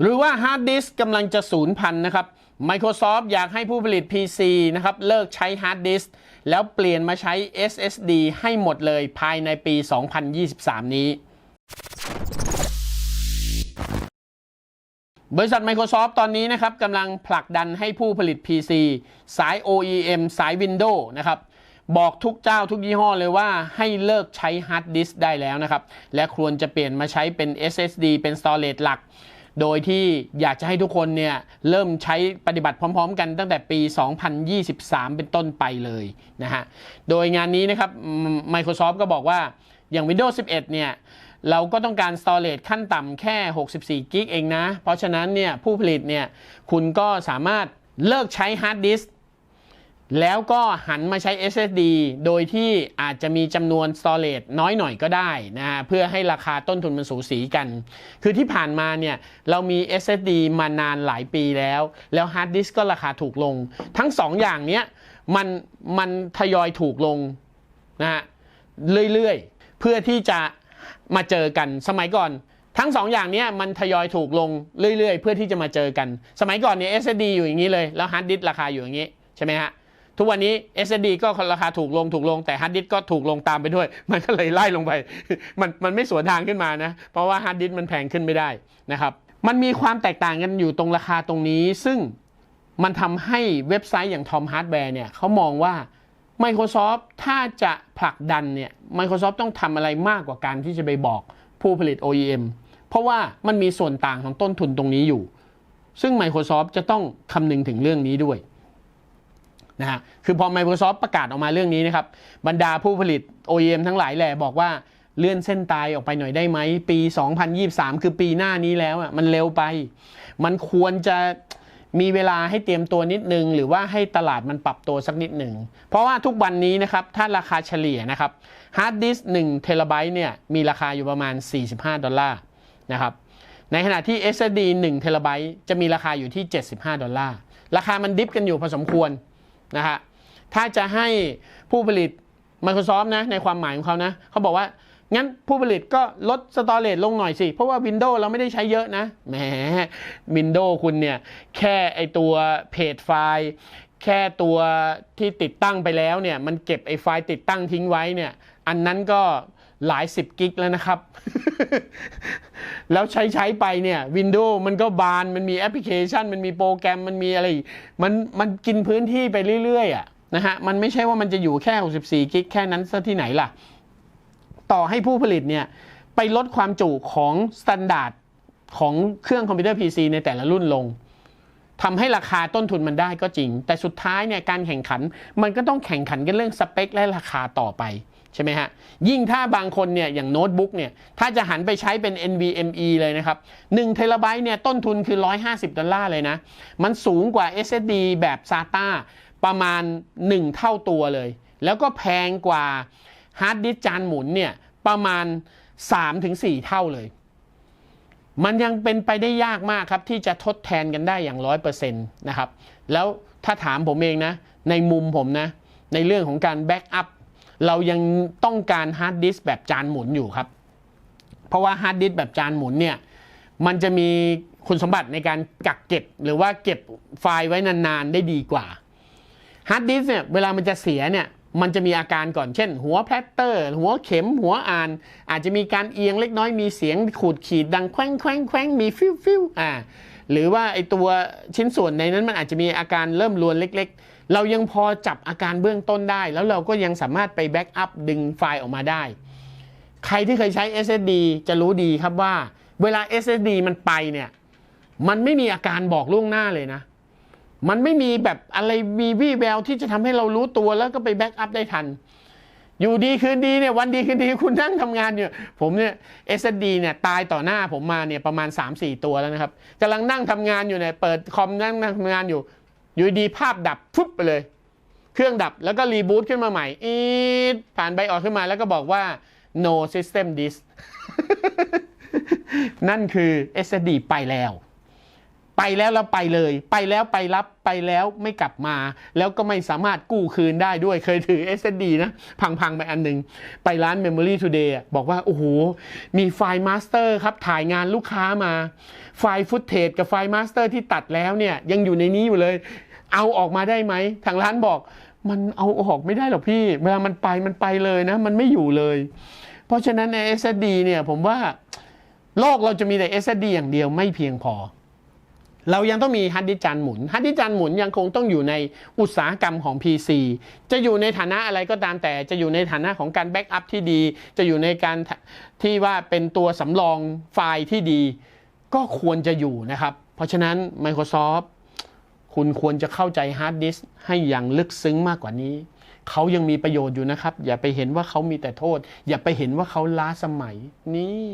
หรือว่าฮาร์ดดิสก์กำลังจะสูญพันธุ์นะครับ Microsoft อยากให้ผู้ผลิต PC นะครับ เลิกใช้ฮาร์ดดิสก์แล้วเปลี่ยนมาใช้ SSD ให้หมดเลยภายในปี 2023 นี้บริษัท Microsoft ตอนนี้นะครับกำลังผลักดันให้ผู้ผลิต PC สาย OEM สาย Windows นะครับ บอกทุกเจ้าทุกยี่ห้อเลยว่าให้เลิกใช้ฮาร์ดดิสก์ได้แล้วนะครับ และควรจะเปลี่ยนมาใช้เป็น SSD เป็น storage หลัก โดยที่อยากจะให้ทุกคนเนี่ยเริ่มใช้ปฏิบัติพร้อม ๆ กันตั้งแต่ปี 2023 เป็นต้นไปเลยนะฮะ โดยงานนี้นะครับ Microsoft ก็บอกว่าอย่าง Windows 11 เนี่ยเราก็ต้องการ storage ขั้นต่ำแค่ 64 กิกเองนะ เพราะฉะนั้นเนี่ยผู้ผลิตเนี่ยคุณก็สามารถเลิกใช้ฮาร์ดดิสก์ แล้วก็หันมาใช้ SSD โดยที่อาจจะมีจำนวน storage น้อยหน่อยก็ได้นะฮะเพื่อให้ราคาต้นทุนมันสูสีกัน คือที่ผ่านมาเนี่ยเรามี SSD มานานหลายปีแล้ว แล้วฮาร์ดดิสก์ก็ราคาถูกลง ทั้ง2อย่างเนี้ยมันมันทยอยถูกลงนะฮะเรื่อยๆ เพื่อที่จะมาเจอกันสมัยก่อนทั้งสองอย่างเนี้ยมันทยอยถูกลงเรื่อยๆ เพื่อที่จะมาเจอกัน สมัยก่อนเนี่ย SSD อยู่อย่างนี้เลย แล้วฮาร์ดดิสก์ราคาอยู่อย่างนี้ ใช่ไหมฮะ ทุกวันนี้ SSD ก็ราคาถูกลงถูกลงแต่ฮาร์ดดิสก์ก็ถูกลงตามไปด้วย มันก็เลยไล่ลงไป มันมันไม่สวนทางขึ้นมานะ เพราะว่าฮาร์ดดิสก์มันแพงขึ้นไม่ได้นะครับ มันมีความแตกต่างกันอยู่ตรงราคาตรงนี้ ซึ่งมันทำให้เว็บไซต์อย่าง Tom Hardware เนี่ยเขามองว่า Microsoft ถ้าจะผลักดันเนี่ย Microsoft ต้องทำอะไรมากกว่าการที่จะไปบอกผู้ผลิต OEM เพราะว่ามันมีส่วนต่างของต้นทุนตรงนี้อยู่ ซึ่ง Microsoft จะต้องคำนึงถึงเรื่องนี้ด้วย นะฮะคือพอ Microsoft ประกาศออกมาเรื่องนี้นะครับบรรดาผู้ผลิต OEM ทั้งหลายแหละบอกว่าเลื่อนเส้นตายออกไปหน่อยได้ไหม ปี 2023 คือปีหน้านี้แล้วอะมันเร็วไป มันควรจะมีเวลาให้เตรียมตัวนิดนึง หรือว่าให้ตลาดมันปรับตัวสักนิดหนึ่ง เพราะว่าทุกวันนี้นะครับ ถ้าราคาเฉลี่ยนะครับฮาร์ดดิสก์1เทราไบต์เนี่ยมีราคาอยู่ประมาณ 45 ดอลลาร์นะครับในขณะที่ SSD 1เทราไบต์จะมีราคาอยู่ที่ 75 ดอลลาร์ราคามันดิฟกันอยู่พอสมควร นะฮะถ้าจะให้ผู้ผลิต Microsoft นะในความหมายของเขานะเขาบอกว่างั้นผู้ผลิตก็ลดสตอเรจลงหน่อยสิ เพราะว่า Windows เราไม่ได้ใช้เยอะนะแหม Windows คุณเนี่ย แค่ไอตัวเพจไฟล์ แค่ตัวที่ติดตั้งไปแล้วเนี่ย มันเก็บไอไฟล์ติดตั้งทิ้งไว้เนี่ย อันนั้นก็หลายสิบกิกแล้วนะครับ แล้วใช้ใช้ไปเนี่ย Windows มันก็บานมันมีแอปพลิเคชัน มันมีโปรแกรมมันมีอะไรมันมันกินพื้นที่ไปเรื่อยๆอะนะฮะมันไม่ใช่ว่ามันจะอยู่แค่ 64 กิกแค่นั้นซะที่ไหนล่ะ ต่อให้ผู้ผลิตเนี่ยไปลดความจุของสแตนดาร์ดของเครื่องคอมพิวเตอร์ PC ในแต่ละรุ่นลง ทำให้ราคาต้นทุนมันได้ก็จริง แต่สุดท้ายเนี่ยการแข่งขันมันก็ต้องแข่งขันกันเรื่องสเปคและราคาต่อไปใช่ไหมฮะ ยิ่งถ้าบางคนเนี่ยอย่างโน้ตบุ๊กเนี่ยถ้าจะหันไปใช้เป็น NVMe เลยนะครับ1เทราไบต์เนี่ยต้นทุนคือ 150 ดอลลาร์เลยนะ มันสูงกว่า SSD แบบ SATA ประมาณ 1 เท่าตัวเลย แล้วก็แพงกว่าฮาร์ดดิสก์จานหมุนเนี่ยประมาณ 3-4 เท่าเลย มันยังเป็นไปได้ยากมากครับ ที่จะทดแทนกันได้อย่างร้อยเปอร์เซ็นต์นะครับ แล้วถ้าถามผมเองนะ ในมุมผมนะ ในเรื่องของการแบ็กอัพเรายังต้องการฮาร์ดดิสก์แบบจานหมุนอยู่ครับ เพราะว่าฮาร์ดดิสก์แบบจานหมุนเนี่ย มันจะมีคุณสมบัติในการกักเก็บ หรือว่าเก็บไฟล์ไว้นานๆได้ดีกว่าฮาร์ดดิสก์เนี่ยเวลามันจะเสียเนี่ย มันจะมีอาการก่อนเช่น หัวแพลตเตอร์ หัวเข็มหัวอ่าน อาจจะมีการเอียงเล็กน้อยมีเสียงขูดขีดดังแควงแควงแควงมีฟิวฟิวอ่าหรือว่าไอตัวชิ้นส่วนในนั้นมันอาจจะมีอาการเริ่มรวนเล็ก ๆ เรายังพอจับอาการเบื้องต้นได้ แล้วเราก็ยังสามารถไปแบ็กอัพดึงไฟล์ออกมาได้ ใครที่เคยใช้ SSD จะรู้ดีครับว่า เวลา SSD มันไปเนี่ยมันไม่มีอาการบอกล่วงหน้าเลยนะ มันไม่มีแบบอะไรมีวี่แววที่จะทำให้เรารู้ตัวแล้วก็ไปแบ็กอัพได้ทัน อยู่ดีคืนดีเนี่ยวันดีคืนดีคุณนั่งทำงานอยู่ผมเนี่ย SSD เนี่ยตายต่อหน้าผมมาเนี่ยประมาณ 3-4 ตัวแล้วนะครับกำลังนั่งทำงานอยู่เนี่ยเปิดคอมนั่งนั่งทำงานอยู่ อยู่ดีภาพดับฟุบไปเลย เครื่องดับแล้วก็รีบูตขึ้นมาใหม่อีดผ่านใบออกขึ้นมาแล้วก็บอกว่า no system disk นั่นคือ SSD ไปแล้ว ไปแล้วแล้วไปเลย ไปแล้วไปรับไปแล้วไม่กลับมา แล้วก็ไม่สามารถกู้คืนได้ด้วยเคยถือ SSD นะ พัง ๆ ไปอันหนึ่งไปร้าน Memory Today บอกว่า โอ้โห มีไฟล์มาสเตอร์ครับ ถ่ายงานลูกค้ามา ไฟล์ฟุตเทจกับไฟล์มาสเตอร์ที่ตัดแล้วเนี่ย ยังอยู่ในนี้อยู่เลย เอาออกมาได้ไหม ทางร้านบอกมันเอาออกไม่ได้หรอกพี่ เวลามันไปมันไปเลยนะ มันไม่อยู่เลย เพราะฉะนั้นใน SSD เนี่ยผมว่าโลกเราจะมีแต่ SSD อย่างเดียวไม่เพียงพอ เรายังต้องมีฮัดดิสก์จานหมุนฮัดดิสก์จานหมุนยังคงต้องอยู่ในอุตสาหกรรมของ PC จะอยู่ในฐานะอะไรก็ตามแต่จะอยู่ในฐานะของการแบ็กอัพที่ดี จะอยู่ในการที่ว่าเป็นตัวสำรองไฟล์ที่ดี ก็ควรจะอยู่นะครับ เพราะฉะนั้น Microsoft คุณควรจะเข้าใจฮาร์ดดิสก์ให้อย่างลึกซึ้งมากกว่านี้ เขายังมีประโยชน์อยู่นะครับ อย่าไปเห็นว่าเขามีแต่โทษ อย่าไปเห็นว่าเขาล้าสมัยนี่